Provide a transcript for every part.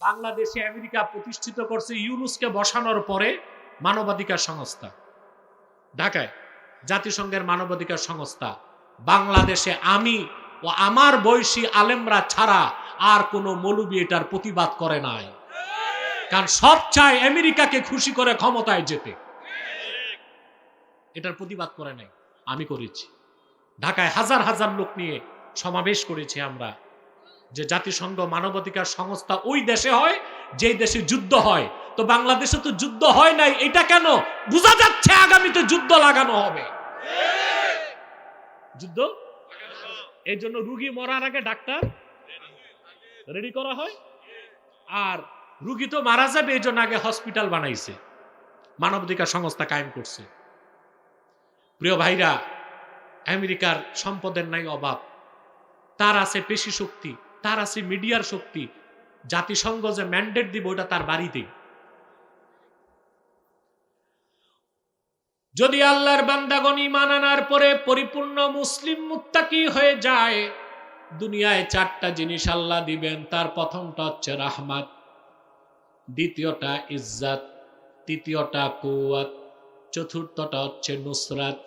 বাংলাদেশে আমেরিকা প্রতিষ্ঠিত করছে ইউনুসকে বসানোর পরে মানবাধিকার সংস্থা। ঢাকায় জাতিসংঘের মানবাধিকার সংস্থা। বাংলাদেশে আমি ও আমার বয়সী আলেমরা ছাড়া আর কোনো মৌলবী এটার প্রতিবাদ করে নাই। কারণ সব চায় আমেরিকাকে খুশি করে ক্ষমতায় যেতে। এটার প্রতিবাদ করে নাই। আমি করেছি। ঢাকায় হাজার হাজার লোক নিয়ে সমাবেশ করেছি আমরা। যে জাতিসংঘ মানবাধিকার সংস্থা ওই দেশে হয়, যেই দেশে যুদ্ধ হয়। তো বাংলাদেশে তো যুদ্ধ হয় নাই, এটা কেন? বোঝা যাচ্ছে আগামীতে যুদ্ধ লাগানো হবে। যুদ্ধ? এই জন্য রুগী মরার আগে ডাক্তার রেডি করা হয়। আর রুগী তো মারা যাবে, এই জন্য আগে হসপিটাল বানাইছে। মানবাধিকার সংস্থা কায়েম করছে। প্রিয় ভাইরা, আমেরিকার সম্পদের নাই অভাব। তার আছে পেশি শক্তি। তার আছে মিডিয়ার শক্তি। জাতিসংঘ যে ম্যান্ডেট দিব ওটা তার বাড়িতেই। যদি আল্লাহর বান্দাগণ ইমান আনার পরে পরিপূর্ণ মুসলিম মুত্তাকি হয়ে যায়, দুনিয়ায় চারটা জিনিস আল্লাহ দিবেন। তার প্রথমটা হচ্ছে রাহমাত, দ্বিতীয়টা ইজ্জাত, তৃতীয়টা কুয়াত চতুর্থটা হচ্ছে নুসরাত।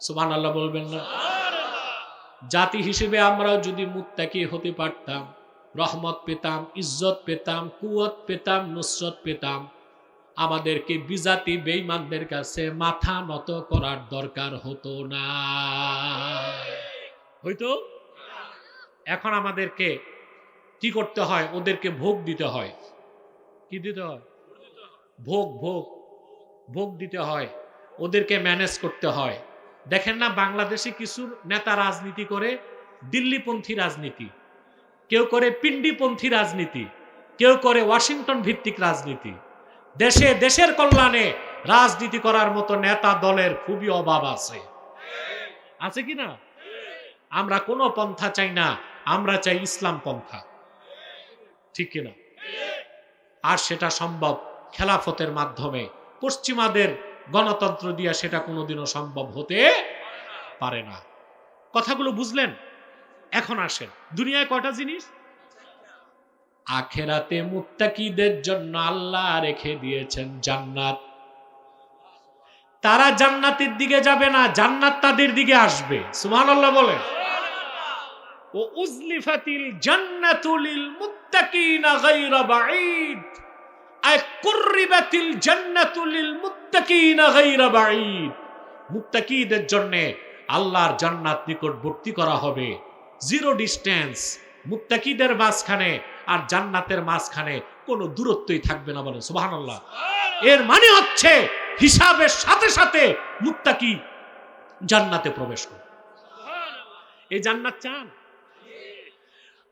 সুবহান আল্লাহ বলবেন না? জাতি হিসেবে আমরাও যদি মুত্তাকি হতে পারতাম, রহমত পেতাম, ইজ্জত পেতাম, কুয়ত পেতাম, নুসরত পেতাম, আমাদেরকে বিজাতি বেইমানদের কাছে মাথা নত করার দরকার হতো না। হয়তো এখন আমাদেরকে কি করতে হয়? ওদেরকে ভোগ দিতে হয়। কি দিতে হয়? ভোগ ভোগ ভোগ দিতে হয়। ওদেরকে ম্যানেজ করতে হয়। দেখেন না, বাংলাদেশে কিছু নেতা রাজনীতি করে, দিল্লিপন্থী রাজনীতি। কেউ করে পিন্ডিপন্থী রাজনীতি, কেউ করে ওয়াশিংটন ভিত্তিক রাজনীতি। দেশে, দেশের কল্যাণে রাজনীতি করার মতো নেতা দলের খুবই অভাব আছে। আছে কি না? আমরা কোনো পন্থা চাই না, আমরা চাই ইসলাম পন্থা। ঠিক কিনা? আর সেটা সম্ভব খেলাফতের মাধ্যমে। পশ্চিমাদের গণতন্ত্র দিয়া সেটা কোনোদিনও সম্ভব হতে পারে না। কথাগুলো বুঝলেন? এখন আসেন। দুনিয়ায় কয়টা জিনিস? আখেরাতে মুত্তাকিদের জন্য আল্লাহ রেখে দিয়েছেন জান্নাত। তারা জান্নাতের দিকে যাবে না, জান্নাত তাদের দিকে আসবে। সুবহানাল্লাহ বলেন। ও উজলিফাতিল জান্নাতুলিল মুত্তাকিনা গায়রা বাঈদ। কুররিবাতিল জান্নাতুলিল মুত্তাকিনা গায়রা বাঈদ। মুত্তাকিদের জন্য আল্লাহর জান্নাত নিকটবর্তী করা হবে। Zero distance. মুত্তাকিদের মাঝখানে আর জান্নাতের মাঝখানে কোনো দূরত্বই থাকবে না বলে সুবহানাল্লাহ। এর মানে হচ্ছে হিসাবের সাথে সাথে মুত্তাকি জান্নাতে প্রবেশ করে এই জান্নাত চান?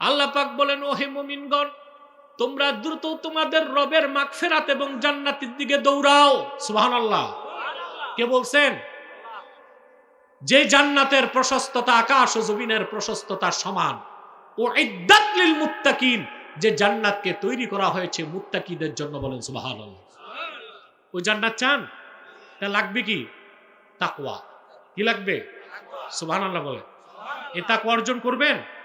আল্লাহ পাক বলেন ও হে মুমিনগণ, তোমরা দ্রুত তোমাদের রবের মাগফিরাত এবং জান্নাতের দিকে দৌড়াও। সুবহানাল্লাহ। কে বলছেন? যে জান্নাতের প্রশস্ততা আকাশ ও জমিনের প্রশস্ততার সমান। ও লিল মুত্তাকিন, যে জান্নাতকে তৈরি করা হয়েছে মুত্তাকিদের জন্য বলেন, সুবহানাল্লাহ। ওই জান্নাত চান? তা লাগবে কি? তাকওয়া। কি লাগবে? সুবহানাল্লাহ বলে এ তাকওয়া অর্জন করবেন?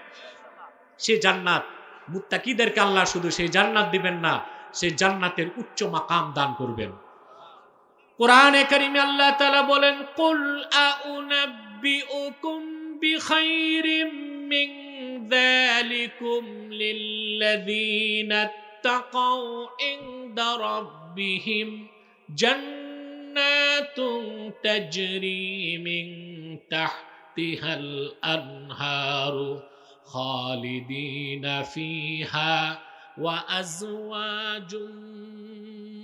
সে জান্নাত। মুত্তাকিদেরকে আল্লাহ শুধু সেই জান্নাত দিবেন না সেই জান্নাতের উচ্চ মাকাম দান করবেন। কোরআনে কারিমে আল্লাহ তাআলা বলেন, কুল আউনাব্বিউকুম বিখাইরিম মিন خالدين فيها وأزواج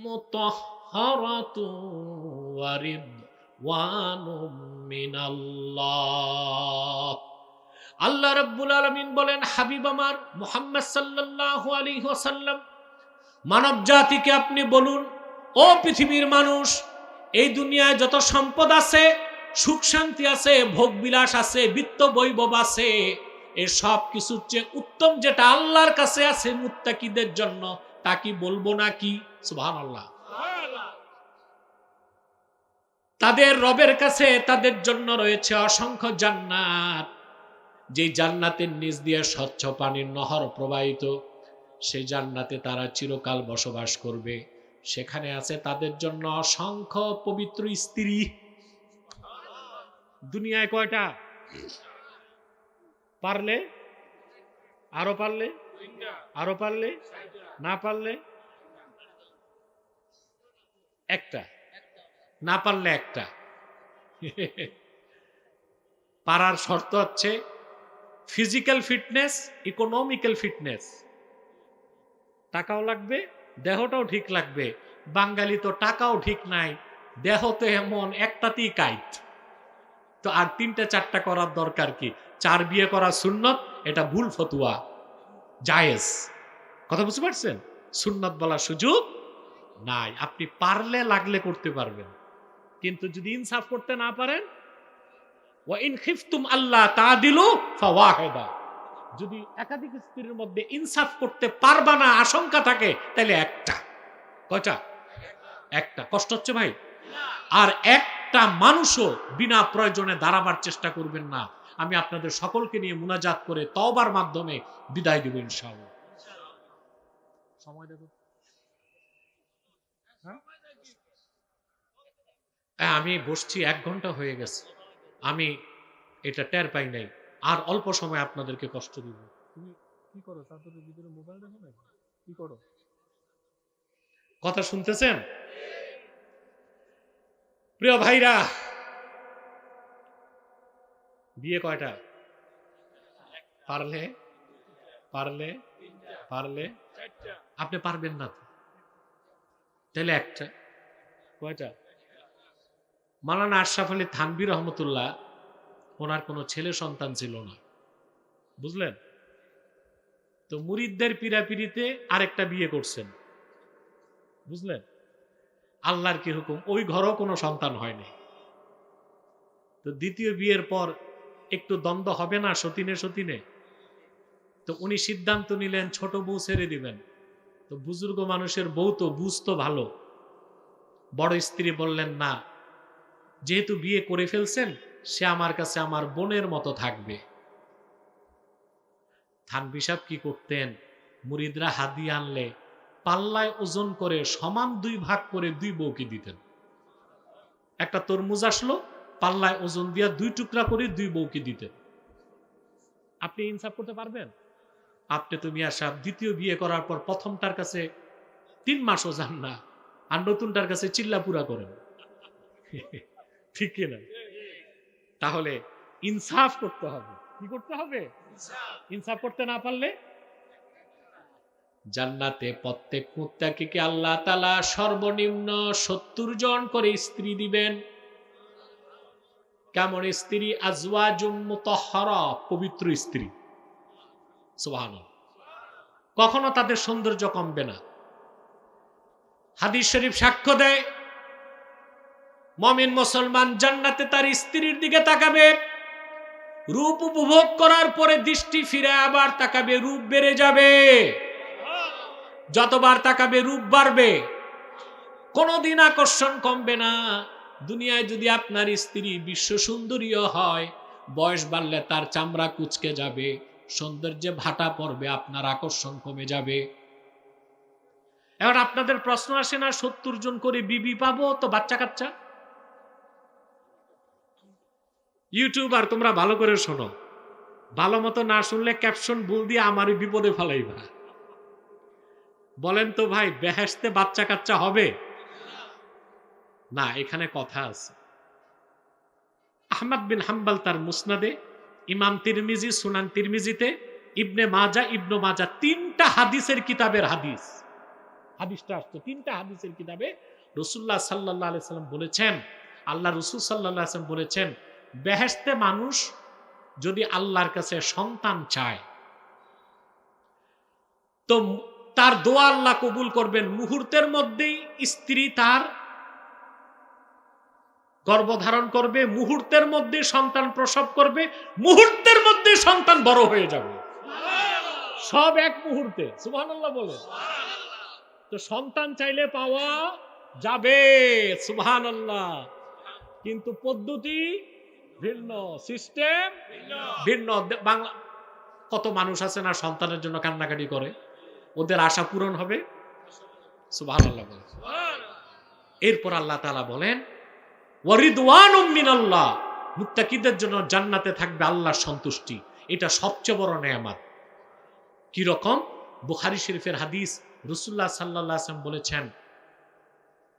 مطهرة ورضوان من الله আল্লাহ রাব্বুল আলামিন বলেন হাবিব আমার মুহাম্মদ সাল্লাল্লাহু আলাইহি ওয়াসাল্লাম মানব জাতিকে আপনি বলুন ও পৃথিবীর মানুষ এই দুনিয়ায় যত সম্পদ আছে সুখ শান্তি আছে ভোগ বিলাস আছে বিত্ত বৈভব আছে এর সব কিছুর চেয়ে উত্তম যেটা আল্লাহর কাছে আছে মুত্তাকিদের জন্য, তা কি বলব না কি? সুবহান আল্লাহ তাদের রবের কাছে তাদের জন্য রয়েছে অসংখ্য জান্নাত। যে জান্নাতের নিচ দিয়ে স্বচ্ছ পানির নহর প্রবাহিত, সেই জান্নাতে তারা চিরকাল বসবাস করবে। সেখানে আছে তাদের জন্য অসংখ্য পবিত্র স্ত্রী। দুনিয়ায় কয়টা? পারলে, আরও পারলে আরও পারলে, না পারলে, একটা, না পারলে একটা। পারার শর্ত হচ্ছে ফিজিক্যাল ফিটনেস ইকোনমিক্যাল ফিটনেস টাকাও লাগবে, দেহটাও ঠিক লাগবে। বাঙালি তো টাকাও ঠিক নাই দেহ তো এমন একটাতেই কাইট। তো আর তিনটা চারটা করার দরকার কি? চার বিয়ে করা সুন্নত, এটা ভুল ফতুয়া। জায়েজ। কথা বুঝতে পারছেন? সুন্নত বলার সুযোগ নাই। আপনি পারলে লাগলে করতে পারবেন। কিন্তু যদি ইনসাফ করতে না পারেন আল্লাহ তা দিলু যদি একাধিক স্ত্রীর মধ্যে ইনসাফ করতে পারবা না, আশঙ্কা থাকে তাহলে একটা। কয়টা? একটা। কষ্ট হচ্ছে ভাই? আর একটা মানুষও বিনা প্রয়োজনে দাঁড়াবার চেষ্টা করবেন না। আমি আপনাদের সকলকে নিয়ে মুনাজাত করে তওবার মাধ্যমে বিদায় দেব ইনশাআল্লাহ। সময় হ্যাঁ? হ্যাঁ, আমি বসছি এক ঘণ্টা হয়ে গেছে। আমি এটা টের পাই নাই। আর অল্প সময় আপনাদেরকে কষ্ট দিব। তুমি কি করো? তাদের ভিতরে মোবাইল দেখো না কি করো? কথা শুনতেছেন? প্রিয় ভাইরা বিয়ে কয়টা? পারলে পারলে পারলে। আপনি পারবেন না। তাহলে একটা কয়টা? মালানা আশরাফ আলী থানবি রহমতুল্লাহ ওনার কোনো ছেলে সন্তান ছিল না। বুঝলেন? তো মুরিদদের পিড়াপিড়িতে আরেকটা বিয়ে করছেন। বুঝলেন? আল্লাহর কি হুকুম? ওই ঘরেও কোনো সন্তান হয়নি। তো দ্বিতীয় বিয়ের পর একটু দ্বন্দ্ব হবে না সতীনে সতীনে? তো উনি সিদ্ধান্ত নিলেন, ছোট বউ ছেড়ে দিবেন। তো বুজুর্গ মানুষের বউ তো বুঝতো ভালো। বড় স্ত্রী বললেন, না, যেহেতু বিয়ে করে ফেলছেন, সে আমার কাছে আমার বোনের মতো থাকবে। থানবি সাহেব কি করতেন? মুরিদরা হাদি আনলে পাল্লায় ওজন করে সমান দুই ভাগ করে দুই বউকে দিতেন। একটা তরমুজ আসলো পাল্লায় ওজন দিয়া দুই টুকরা করে দুই বউকে দিতেন আপনি ইনসাফ করতে পারবেন? আপনি তো মিয়া সাহেব, দ্বিতীয় বিয়ে করার পর প্রথমটার কাছে তিন মাসও যান না, আর নতুনটার কাছে চিল্লা পুরা করেন। ঠিক কিনা? তাহলে ইনসাফ করতে হবে। কি করতে হবে? ইনসাফ করতে না পারলে? জান্নাতে প্রত্যেক মুত্তাকিকে আল্লাহ তালা সর্বনিম্ন সত্তর জন করে স্ত্রী দিবেন। কেমন স্ত্রী, আজওয়াজুম পবিত্র স্ত্রী। কখনো তাদের সৌন্দর্য কমবে না। হাদিস শরীফ সাক্ষ্য দেয়, মমিন মুসলমান জান্নাতে তার স্ত্রীর দিকে তাকাবে, রূপ উপভোগ করার পরে দৃষ্টি ফিরে আবার তাকাবে, রূপ বেড়ে যাবে। যতবার তাকাবে, রূপ বাড়বে। কোনোদিন আকর্ষণ কমবে না। দুনিয়ায় যদি আপনার স্ত্রী বিশ্ব সুন্দরীও হয়, বয়স বাড়লে তার চামড়া কুচকে যাবে, সৌন্দর্যে ভাটা পড়বে, আপনার আকর্ষণ কমে যাবে। এবার আপনাদের প্রশ্ন আসে না, সত্তর জন করে বিবি পাবো তো বাচ্চা কাচ্চা? ইউটিউবার, তোমরা ভালো করে শোনো। ভালো মতো না শুনলে ক্যাপশন ভুল দিয়ে আমারই বিপদে ফেলাইবা। বলেন তো ভাই বেহেস্তে বাচ্চা কাচ্চা হবে? না, এখানে কথা আছে। আহমদ বিন হাম্বাল তার মুসনাদে, ইমাম তিরমিজি, সুনান তিরমিজিতে, ইবনে মাজা ইবনু মাজা তিনটা হাদিসের কিতাবের হাদিস। হাদিসটা আসতো তিনটা হাদিসের কিতাবে রসুল্লাহ সাল্লাহ আলি সাল্লাম বলেছেন, আল্লাহ রসুল সাল্লাহ আসলাম বলেছেন বেহেস্তে মানুষ যদি আল্লাহর কাছে সন্তান চায়, তো তার দোয়া আল্লাহ কবুল করবেন। মুহূর্তের মধ্যেই স্ত্রী তার গর্ভধারণ করবে, মুহূর্তের মধ্যে সন্তান প্রসব করবে, মুহূর্তের মধ্যে সন্তান বড় হয়ে যাবে। সব এক মুহূর্তে, সুবহানাল্লাহ বলে। তো সন্তান চাইলে পাওয়া যাবে, সুবহানাল্লাহ। কিন্তু পদ্ধতি ভিন্ন, সিস্টেম ভিন্ন। বাংলা, কত মানুষ আছে না সন্তানের জন্য কান্নাকাটি করে? ওদের আশা পূরণ হবে, সুবহানাল্লাহ বলে। এরপর আল্লাহ তাআলা বলেন ওয়ারিদওয়ানুম মিনাল্লাহ। মুত্তাকিদের জন্য জান্নাতে থাকবে আল্লাহর সন্তুষ্টি। এটা সবচেয়ে বড় নেয়ামত। কি রকম? বুখারী শরীফের হাদিস রসুল্লাহ সাল্লাহ বলেছেন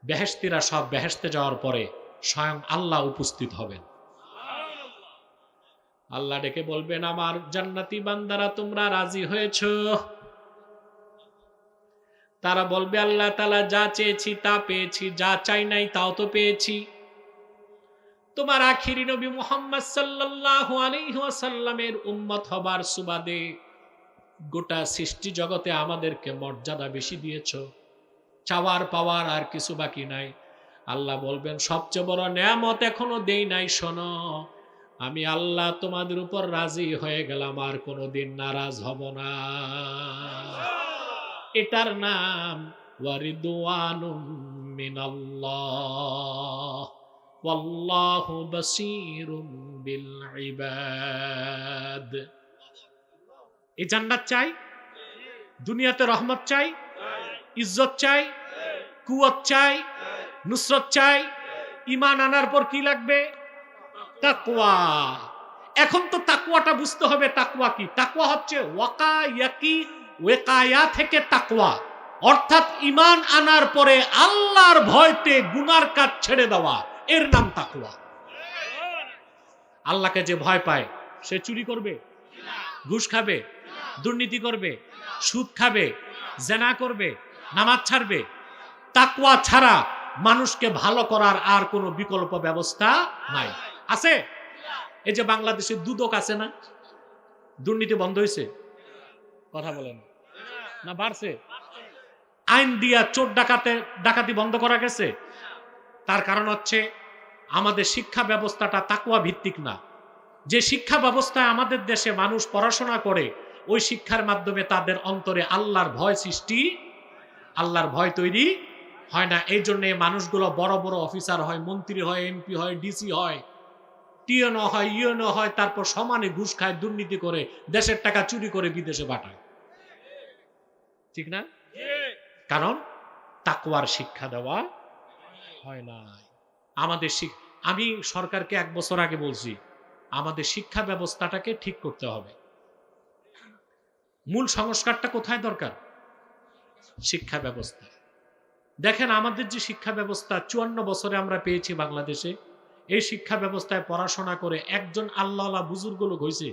বেহেস্তিরা সব বেহেস্তে যাওয়ার পরে স্বয়ং আল্লাহ উপস্থিত হবেন। আল্লাহ ডেকে বলবেন, আমার জান্নাতি বান্দারা, তোমরা রাজি হয়েছ? তারা বলবে, আল্লাহ তালা যা চেয়েছি তা পেয়েছি, যা চাই নাই তাও তো পেয়েছি। তোমার আখিরি নবী মুহাম্মদ সাল্লাল্লাহু আলাইহি উম্মত হবার সুবাদে গোটা সৃষ্টি জগতে আমাদেরকে মর্যাদা বেশি দিয়েছ। চাওয়ার পাওয়ার আর কিছু বাকি নাই। আল্লাহ বলবেন, সবচেয়ে বড় নেয়ামত এখনও দেই নাই, শোনো। আমি আল্লাহ তোমাদের উপর রাজি হয়ে গেলাম, আর কোনোদিন নারাজ হব না। এটার নাম ওয়ারিদওয়ানুম মিনাল্লাহ। বাসীরুম বিল ইবাদ এই জান্নাত চাই? দুনিয়াতে রহমত চাই? ইজ্জত চাই? কুয়ত চাই? নুসরত চাই? ইমান আনার পর কি লাগবে? তাকওয়া। এখন তো তাকওয়াটা বুঝতে হবে, তাকওয়া কি? তাকওয়া হচ্ছে ওয়াকা ইয়াকি ওয়েকায়া থেকে তাকওয়া। অর্থাৎ ইমান আনার পরে আল্লাহর ভয়তে গুনার কাজ ছেড়ে দেওয়া। এর নাম তাকওয়া। আল্লাহকে যে ভয় পায়, সে চুরি করবে, ঘুষ খাবে, দুর্নীতি করবে, সুদ খাবে, জেনা করবে, নামাজ ছাড়বে। তাকওয়া ছাড়া মানুষকে ভালো করার আর কোনো বিকল্প ব্যবস্থা নাই। আছে? এই যে বাংলাদেশে দুদক আছে না? দুর্নীতি বন্ধ হয়েছে? কথা বলেন। না, বাড়ছে? আইন দিয়া চোর ডাকাতে, ডাকাতি বন্ধ করা গেছে? তার কারণ হচ্ছে আমাদের শিক্ষা ব্যবস্থাটা তাকুয়া ভিত্তিক না। যে শিক্ষা ব্যবস্থায় আমাদের দেশে মানুষ পড়াশোনা করে ওই শিক্ষার মাধ্যমে তাদের অন্তরে আল্লাহর ভয় সৃষ্টি আল্লাহর ভয় তৈরি হয় না। এই জন্য মানুষগুলো বড় বড় অফিসার হয় মন্ত্রী হয় এমপি হয় ডিসি হয় টিএনও হয় ইউএনও হয় তারপর সমানে ঘুষ খায় দুর্নীতি করে দেশের টাকা চুরি করে বিদেশে পাঠায়। ঠিক না? কারণ তাকুয়ার শিক্ষা দেওয়া হয় না আমাদের আমি সরকারকে এক বছর আগে বলছি, আমাদের শিক্ষা ব্যবস্থাটাকে ঠিক করতে হবে। মূল সংস্কারটা কোথায় দরকার? শিক্ষা ব্যবস্থা। দেখেন, আমাদের যে শিক্ষা ব্যবস্থা চুয়ান্ন বছরে আমরা পেয়েছি বাংলাদেশে, এই শিক্ষা ব্যবস্থায় পড়াশোনা করে একজন আল্লাহ বুজুর্গ লোক হয়েছে।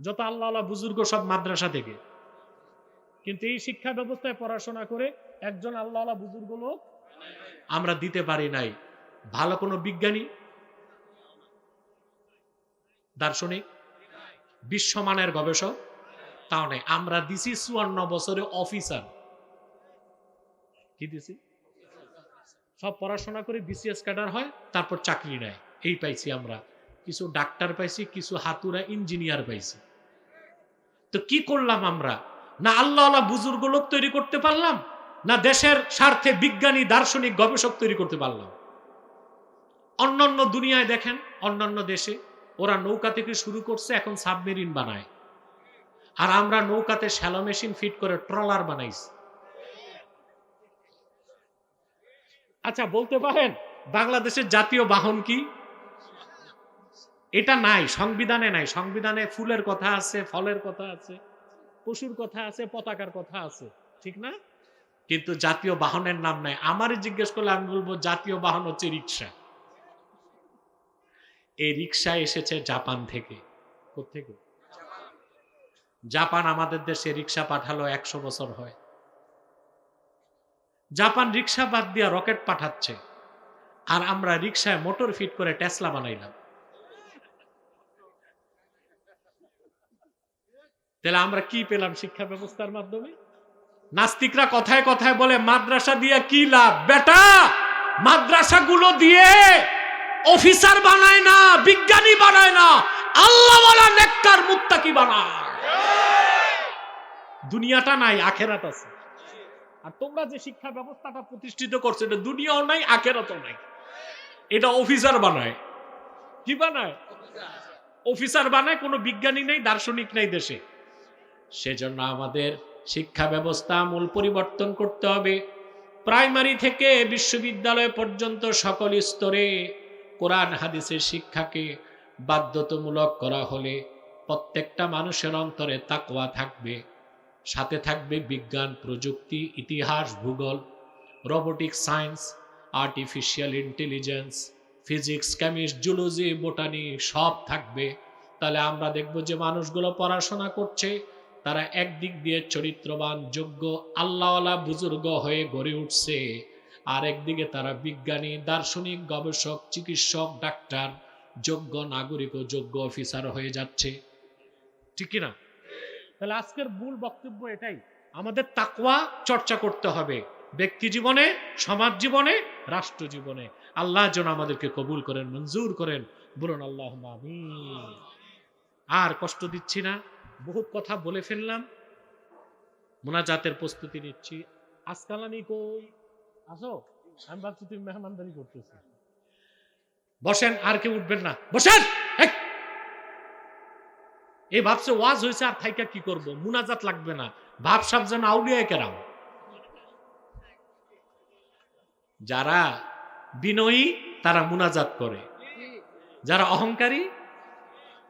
যত আল্লাহ বুজুর্গ সব মাদ্রাসা থেকে। কিন্তু এই শিক্ষা ব্যবস্থায় পড়াশোনা করে একজন আল্লাহ বুজুর্গ লোক আমরা দিতে পারি নাই। ভালো কোনো বিজ্ঞানী? দার্শনিক? বিশ্বমানের গবেষক? তাও নেই। আমরা দিছি চুয়ান্ন বছরে অফিসার। কি দিছি? সব পড়াশোনা করে, বিসিএস ক্যাডার হয়, তারপর চাকরি নেয়। এই পাইছি আমরা। কিছু ডাক্তার পাইছি, কিছু হাতুরা ইঞ্জিনিয়ার পাইছি। তো কি করলাম আমরা? না আল্লাহ বুজুর্গ লোক তৈরি করতে পারলাম? না দেশের স্বার্থে বিজ্ঞানী, দার্শনিক, গবেষক তৈরি করতে পারলাম। অন্যান্য দুনিয়ায় দেখেন, অন্যান্য দেশে ওরা নৌকা থেকে শুরু করছে, এখন সাবমেরিন বানায়। আর আমরা নৌকাতে শ্যালো মেশিন ফিট করে ট্রলার বানাইছি। আচ্ছা বলতে পারেন, বাংলাদেশের জাতীয় বাহন কি? এটা নাই, সংবিধানে নাই। সংবিধানে ফুলের কথা আছে, ফলের কথা আছে, পশুর কথা আছে, পতাকার কথা আছে। ঠিক না? কিন্তু জাতীয় বাহনের নাম নাই। আমারই জিজ্ঞেস করলে আমি বলব, জাতীয় বাহন হচ্ছে রিক্সা। এই রিক্সা এসেছে জাপান থেকে। থেকে জাপান আমাদের দেশে রিক্সা পাঠালো একশো বছর হয়। জাপান রিক্সা বাদ দিয়া রকেট পাঠাচ্ছে। আর আমরা রিক্সায় মোটর ফিট করে টেসলা বানাইলাম। তাহলে আমরা কি পেলাম শিক্ষা ব্যবস্থার মাধ্যমে? নাস্তিকরা কথায় কথায় বলে, মাদ্রাসা দিয়ে কি লাভ, বেটা? মাদ্রাসাগুলো দিয়ে অফিসার বানায় না, বিজ্ঞানী বানায় না, আল্লাহ বলা নেককার মুত্তাকি বানায়। দুনিয়াটা নাই, আখেরাত আছে। আর তোমরা যে শিক্ষা ব্যবস্থাটা প্রতিষ্ঠিত করছ, এটা দুনিয়াও নাই, আখেরাতও নাই। এটা অফিসার বানায়। কি বানায়? অফিসার বানায়, কোনো বিজ্ঞানী নেই, দার্শনিক নেই দেশে। সেজন্য আমাদের শিক্ষা ব্যবস্থা মূল পরিবর্তন করতে হবে। প্রাইমারি থেকে বিশ্ববিদ্যালয় পর্যন্ত সকল স্তরে কোরআন হাদিসের শিক্ষাকে বাধ্যতামূলক করা হলে প্রত্যেকটা মানুষের অন্তরে তাকওয়া থাকবে। সাথে থাকবে বিজ্ঞান, প্রযুক্তি, ইতিহাস, ভূগোল, robotic science, artificial intelligence, physics chemist zoology, botany সব থাকবে। তাহলে আমরা দেখব যে মানুষগুলো পড়াশোনা করছে তারা একদিক দিয়ে চরিত্রবান, যোগ্য, আল্লাহওয়ালা বুজুর্গ হয়ে গড়ে উঠছে। আর একদিকে তারা বিজ্ঞানী, দার্শনিক, গবেষক, চিকিৎসক, ডাক্তার, যোগ্য নাগরিক ও যোগ্য অফিসার হয়ে যাচ্ছে। ঠিক কিনা? তাহলে আজকের মূল বক্তব্য এটাই, আমাদের তাকওয়া চর্চা করতে হবে। ব্যক্তি জীবনে, সমাজ জীবনে, রাষ্ট্র জীবনে। আল্লাহ যেন আমাদেরকে কবুল করেন, মঞ্জুর করেন। বলুন আল্লাহ আর কষ্ট দিচ্ছি না। বহুত কথা বলে ফেললাম। মোনাজাতের প্রস্তুতি নিচ্ছি। আজকাল আমি কই? আসো, আমি ভাবছি তুমি মেহমানদারি করতেছি। বসেন, আর কেউ উঠবেন না। বসেন! এই! ভাবছে ওয়াজ হয়েছে, আর থাইকা কি করব? মুনাজাত লাগবে না। ভাব সাব যেন আউলিয়া কেরাম। যারা বিনয়ী, তারা মুনাজাত করে। যারা অহংকারী,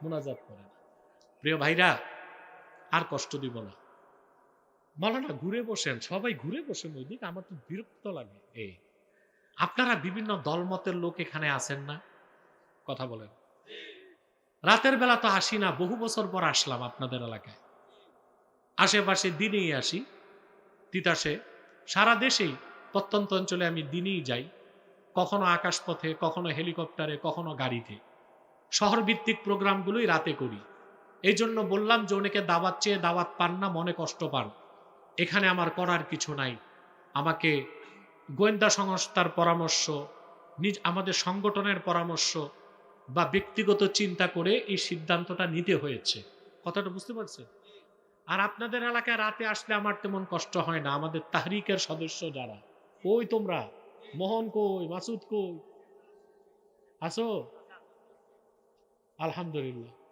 মুনাজাত করে প্রিয় ভাইরা আর কষ্ট দিব না। মলানা ঘুরে বসেন, সবাই ঘুরে বসেন ওই দিক আমার তো বিরক্ত লাগে। এই, আপনারা বিভিন্ন দলমতের লোক এখানে আছেন না? কথা বলেন। রাতের বেলা তো আসি না, বহু বছর পর আসলাম আপনাদের এলাকায়। আশেপাশে দিনেই আসি, তিতাসে। সারা দেশেই, প্রত্যন্ত অঞ্চলে আমি দিনেই যাই। কখনো আকাশপথে, কখনো হেলিকপ্টারে, কখনো গাড়িতে। শহরভিত্তিক প্রোগ্রামগুলোই রাতে করি। এই জন্য বললাম যে অনেকে দাওয়াত চেয়ে দাওয়াত পান না, মনে কষ্ট পান। এখানে আমার করার কিছু নাই। আমাকে গোয়েন্দা সংস্থার পরামর্শ, নিজ, আমাদের সংগঠনের পরামর্শ বা ব্যক্তিগত চিন্তা করে এই সিদ্ধান্তটা নিতে হয়েছে। কথাটা বুঝতে পারছেন? আর আপনাদের এলাকায় রাতে আসলে আমার তেমন কষ্ট হয় না। আমাদের তাহরিকের সদস্য যারা, কই তোমরা? মোহন কই? মাসুদ কই? আসো আলহামদুলিল্লাহ।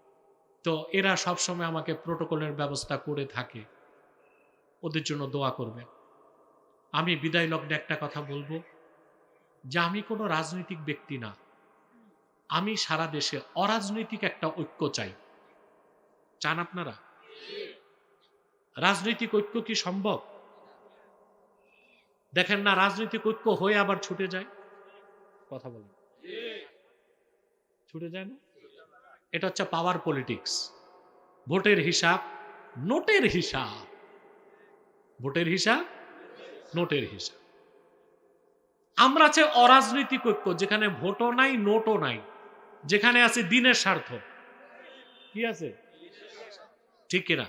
তো এরা সবসময় আমাকে প্রোটোকলের ব্যবস্থা করে থাকে। ওদের জন্য দোয়া করবেন। আমি বিদায় লগ্নে একটা কথা বলব যে আমি কোনো রাজনৈতিক ব্যক্তি না। আমি সারা দেশে অরাজনৈতিক একটা ঐক্য চাই। চান আপনারা? রাজনৈতিক ঐক্য কি সম্ভব? দেখেন না, রাজনৈতিক ঐক্য হয়ে আবার ছুটে যায়। কথা বলেন। ছুটে যায় না? এটা হচ্ছে পাওয়ার পলিটিক্স ভোটের হিসাব, নোটের হিসাব। ভোটের হিসাব, নোটের হিসাব। আমরা আছে অরাজনৈতিক ঐক্য যেখানে ভোটও নাই, নোটও নাই। যেখানে আছে দিনের স্বার্থ। কি আছে? ঠিক কিনা?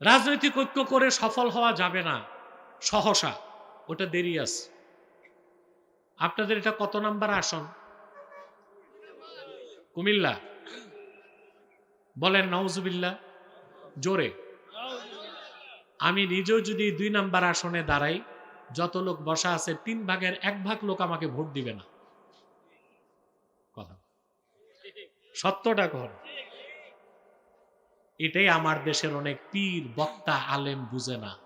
রাজনৈতিক ঐক্য করে সফল হওয়া যাবে না। সহসা। ওটা দেরি আছে। আপনাদের এটা কত নাম্বার আসন? কুমিল্লা। বলেন নওজুবিল্লা জোরে। আমি নিজেও যদি দুই নাম্বার আসনে দাঁড়াই, যত লোক বসা আছে, তিন ভাগের এক ভাগ লোক আমাকে ভোট দিবে না। কথা। সত্যটা কর এটাই আমার দেশের অনেক পীর, বক্তা, আলেম বুঝে না।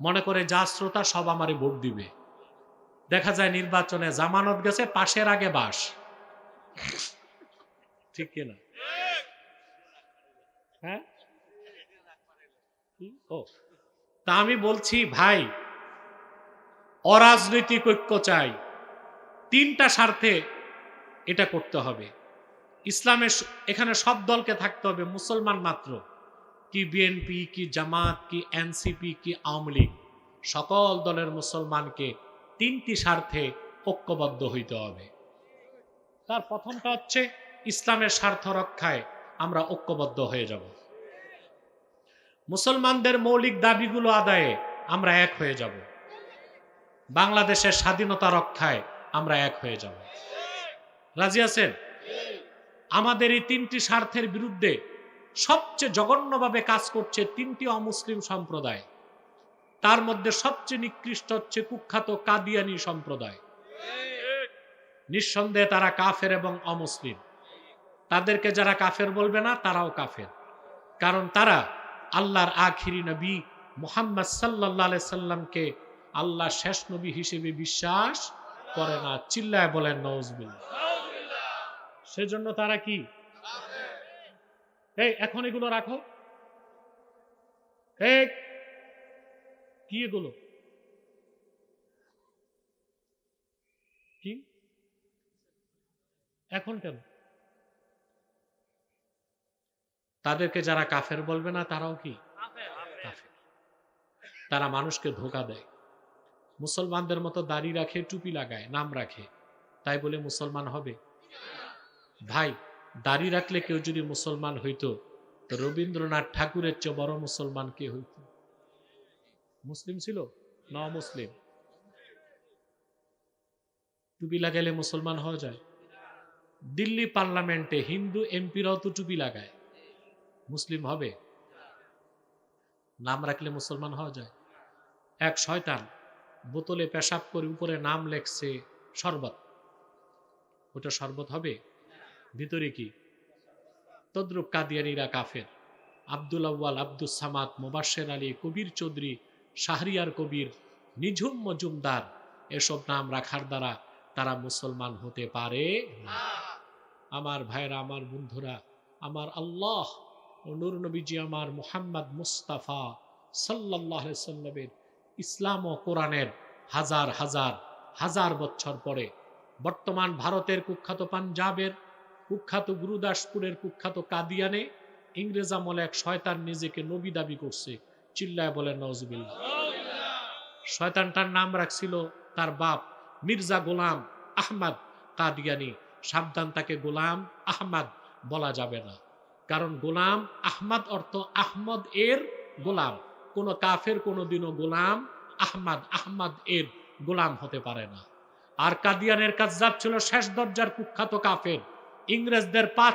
মনে করে যা শ্রোতা, সব আমারে ভোট দিবে। দেখা যায় নির্বাচনে জামানত গেছে, পাশের আগে বাস। ঠিক কিনা হ্যাঁ? ও। তা আমি বলছি, ভাই, অরাজনৈতিক ঐক্য চাই। তিনটা স্বার্থে এটা করতে হবে। ইসলামের এখানে সব দলকে থাকতে হবে, মুসলমান মাত্র। কি বিএনপি কি জামাত, কি এনসিপি কি আওয়ামী লীগ, সকল দলের মুসলমানকে তিনটি স্বার্থে ঐক্যবদ্ধ হইতে হবে। তার প্রথমটা হচ্ছে ইসলামের স্বার্থ রক্ষায় আমরা ঐক্যবদ্ধ হয়ে যাব। মুসলমানদের মৌলিক দাবিগুলো আদায়ে আমরা এক হয়ে যাব। বাংলাদেশের স্বাধীনতা রক্ষায় আমরা এক হয়ে যাব। রাজি আছেন? আমাদের এই তিনটি স্বার্থের বিরুদ্ধে সবচেয়ে জঘন্যভাবে কাজ করছে তিনটি অমুসলিম সম্প্রদায়। তার মধ্যে সবচেয়ে নিকৃষ্ট হচ্ছে কুখ্যাত কাদিয়ানি সম্প্রদায়। নিঃসন্দেহে তারা কাফের এবং অমুসলিম। তাদেরকে যারা কাফের বলবে না, তারাও কাফের। কারণ তারা আল্লাহর আখিরি নবী মোহাম্মদ সাল্লাহ সাল্লামকে আল্লাহ শেষ নবী হিসেবে বিশ্বাস করে না। চিল্লায় বলেন নওজবিল সেজন্য তারা কি? এই, এখন এগুলো রাখো। কি এগুলো? কি? এখন কেন? তাদেরকে যারা কাফের বলবে না তারাও কি? তারা মানুষকে ধোকা দেয়। মুসলমানদের মতো দাড়ি রাখে টুপি লাগায় নাম রাখে। তাই বলে মুসলমান হবে? ভাই দাড়ি রাখলে কেউ যদি মুসলমান হইতো তো রবীন্দ্রনাথ ঠাকুরের চেয়ে বড় মুসলমান কে হইত? মুসলিম ছিল? ন মুসলিম। টুপি লাগাইলে মুসলমান হওয়া যায়? দিল্লি পার্লামেন্টে হিন্দু এমপিরাও তো টুপি লাগায়। মুসলিম হবে? নাম রাখলে মুসলমান হওয়া যায়। এক শয়তান বোতলে পেশাব করে উপরে নাম লেখছে শরবত। ওটা শরবত হবে? ভিতরে কি? তদ্রুপ কাদিয়ানিরা কাফের। আব্দুল আউ্বাল আব্দুল সামাদ, মোবাশের আলী, কবির চৌধুরী, শাহরিয়ার কবির, নিঝুম মজুমদার, এসব নাম রাখার দ্বারা তারা মুসলমান হতে পারে না। আমার ভাইরা আমার বন্ধুরা, আমার আল্লাহ নূর নবীজি আমার মুহাম্মদ মুস্তাফা সাল্লাহ সাল্লামের ইসলাম ও কোরআনের হাজার হাজার হাজার বছর পরে বর্তমান ভারতের কুখ্যাত পাঞ্জাবের কুখ্যাত গুরুদাসপুরের কুখ্যাত কাদিয়ানে ইংরেজ আমলে এক শয়তান নিজেকে নবী দাবি করছে, চিল্লায় বলেন নজবিল্লা শয়তানটার নাম রাখছিল তার বাপ মির্জা গোলাম আহমদ কাদিয়ানি। সাবধান, তাকে গোলাম আহমদ বলা যাবে না। কারণ গোলাম আহমদ অর্থ আহমদ এর গোলাম। কোন কাফের কোনোদিনও গোলাম আহমদ আহমদ এর গোলাম হতে পারে না। আর কাদিয়ানের কাজাব ছিল শেষ দরজার কুখ্যাত কাফের। ইংরেজদের পা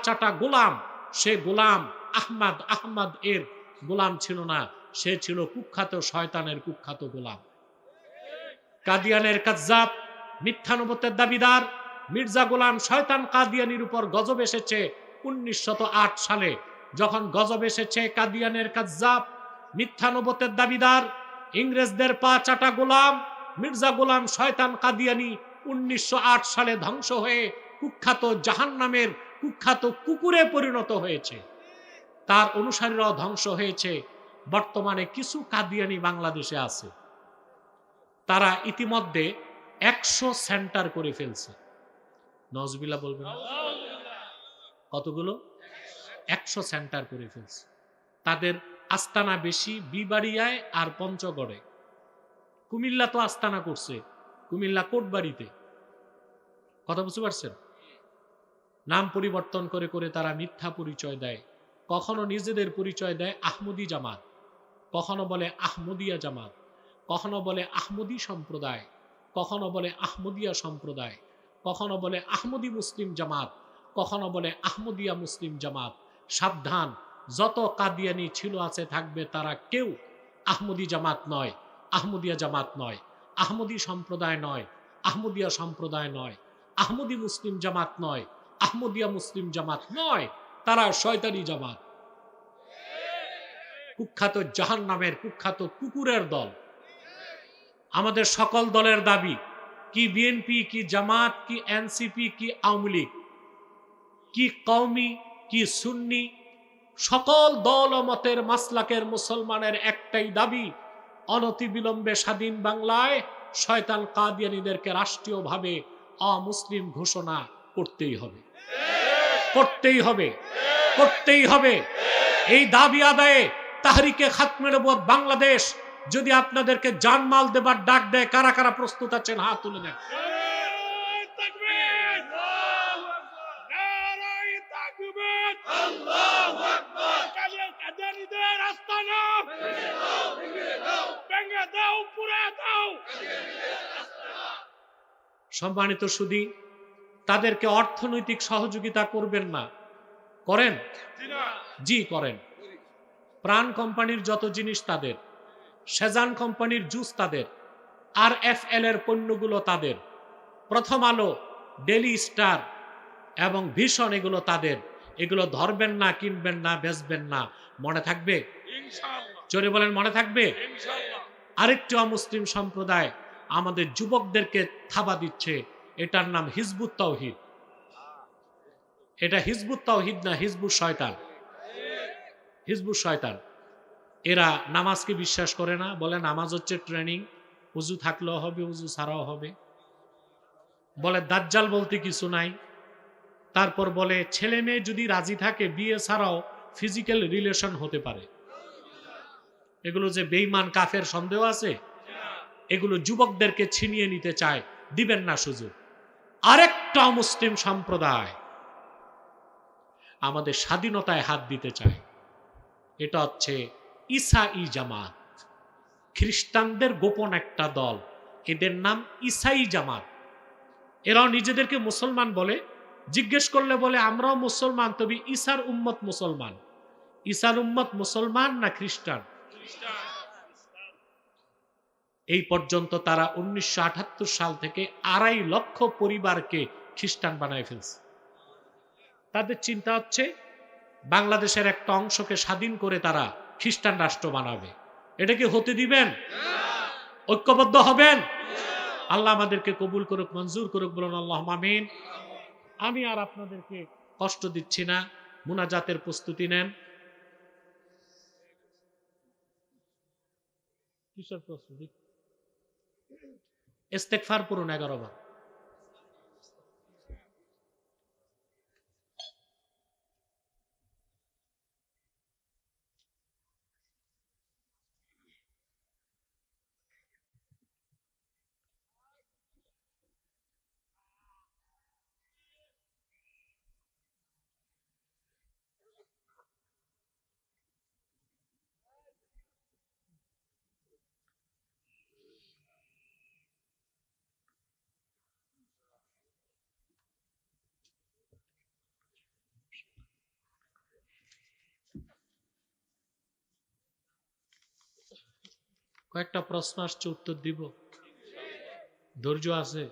গোলাম, সে গোলাম আহমদ আহমদ এর গোলাম ছিল না, সে ছিল কুখ্যাত শয়তানের কুখ্যাত গোলাম। কাদিয়ানের কাজাব মিথ্যানুবতের দাবিদার, মির্জা গোলাম শয়তান কাদিয়ানির উপর গজব এসেছে উনিশশত সালে যখন গজব এসেছে কাদিয়ানের কাজাব মিথ্যানুবতের দাবিদার, ইংরেজদের পা চাটা গোলাম, মির্জা গোলাম শয়তান কাদিয়ানি উনিশশো আট সালে ধ্বংস হয়ে কুখ্যাত জাহান নামের কুখ্যাত কুকুরে পরিণত হয়েছে। তার অনুসারীরাও ধ্বংস হয়েছে। বর্তমানে কিছু কাদিয়ানি বাংলাদেশে আছে। তারা ইতিমধ্যে একশো সেন্টার করে ফেলছে। নজবিল্লা বলবেন। কতগুলো? একশো সেন্টার করে ফেলছে। তাদের আস্তানা বেশি বিবাড়িয়ায় আর পঞ্চগড়ে। কুমিল্লা তো আস্তানা করছে, কুমিল্লা কোটবাড়িতে। কথা বুঝতে পারছেন? নাম পরিবর্তন করে করে তারা মিথ্যা পরিচয় দেয়। কখনো নিজেদের পরিচয় দেয় আহমদি জামাত। কখনো বলে আহমদিয়া জামাত। কখনো বলে আহমদি সম্প্রদায়। কখনো বলে আহমদিয়া সম্প্রদায়। কখনো বলে আহমদি মুসলিম জামাত। কখনো বলে, আহমদিয়া মুসলিম জামাত, সাবধান, যত কাদিয়ানি ছিল আছে থাকবে তারা কেউ আহমদি জামাত নয়, আহমদিয়া জামাত নয়, আহমদি সম্প্রদায় নয়, আহমদিয়া সম্প্রদায় নয়, আহমদি মুসলিম জামাত নয়, আহমদিয়া মুসলিম জামাত নয়, তারা শয়তানি জামাত। কুখ্যাত জাহান নামের কুখ্যাত কুকুরের দল। আমাদের সকল দলের দাবি, কি বিএনপি, কি জামাত, কি এনসিপি, কি আওয়ামী লীগ কি কওমি, কি সুন্নি, সকল দল মতের মাসলাকের মুসলমানের একটাই দাবি, অনতিবিলম্বে স্বাধীন বাংলায় শয়তান কাদিয়ানিদেরকে রাষ্ট্রীয়ভাবে অমুসলিম ঘোষণা করতেই হবে। করতেই হবে। করতেই হবে। এই দাবি আদায়ে তাহরিকে খাতমের বোধ বাংলাদেশ, যদি আপনাদেরকে জানমাল দেবার ডাক দেয়, কারা কারা প্রস্তুত আছেন হাত তুলে সম্মানিত সুদী, তাদেরকে অর্থনৈতিক সহযোগিতা করবেন না। করেন? জি, করেন। প্রাণ কোম্পানির যত জিনিস তাদের, সেজান কোম্পানির জুস তাদের আর এফ এল এর পণ্যগুলো তাদের, প্রথম আলো ডেলি স্টার এবং ভীষণ এগুলো তাদের। এগুলো ধরবেন না কিনবেন না বেচবেন না। মনে থাকবে? চলে বলেন মনে থাকবে? আরেকটি অমুসলিম সম্প্রদায় আমাদের যুবকদেরকে থাবা দিচ্ছে। এটার নাম হিজবুত তাওহিদ। এটা হিজবুত তাওহিদ না হিজবুত শয়তান? হিজবুত শয়তান। এরা নামাজকে বিশ্বাস করে না বলে নামাজ হচ্ছে ট্রেনিং। উজু থাকলেও হবে উজু ছাড়াও হবে। বলে দাজ্জাল বলতে কিছু নাই। তারপর বলে, ছেলে মেয়ে যদি রাজি থাকে, বিয়ে ছাড়াও ফিজিক্যাল রিলেশন হতে পারে। এগুলো যে বেইমান কাফের সন্দেহ আছে? এগুলো যুবকদেরকে ছিনিয়ে নিতে চায়, দিবেন না সুযোগ। আরেকটা মুসলিম সম্প্রদায় আমাদের স্বাধীনতায় হাত দিতে চায়। এটা হচ্ছে ইসা ই জামাত। খ্রিস্টানদের গোপন একটা দল। এদের নাম ইসাই জামাত। এরাও নিজেদেরকে মুসলমান বলে জিজ্ঞেস করলে বলে, আমরাও মুসলমান, তবে ইসার উম্মত মুসলমান। ইসার উম্মত মুসলমান না খ্রিস্টান? এই পর্যন্ত তারা উনিশশো সাল থেকে আড়াই লক্ষ পরিবারকে খ্রিস্টান বানায় ফেলছে। তাদের চিন্তা হচ্ছে, বাংলাদেশের একটা অংশকে স্বাধীন করে তারা খ্রিস্টান রাষ্ট্র বানাবে। এটা কি হতে দিবেন? ঐক্যবদ্ধ হবেন? আল্লাহ আমাদেরকে কবুল করুক, মঞ্জুর করুক, বলুন আল্লাহ মামিন আমি আর আপনাদেরকে কষ্ট দিচ্ছি না। মুনাজাতের প্রস্তুতি নেন। কিসের প্রস্তুতি? ইস্তেকফার পড়ুন এগারো বার। কয়েকটা প্রশ্ন আসছে উত্তর দিব। ধৈর্য আছে?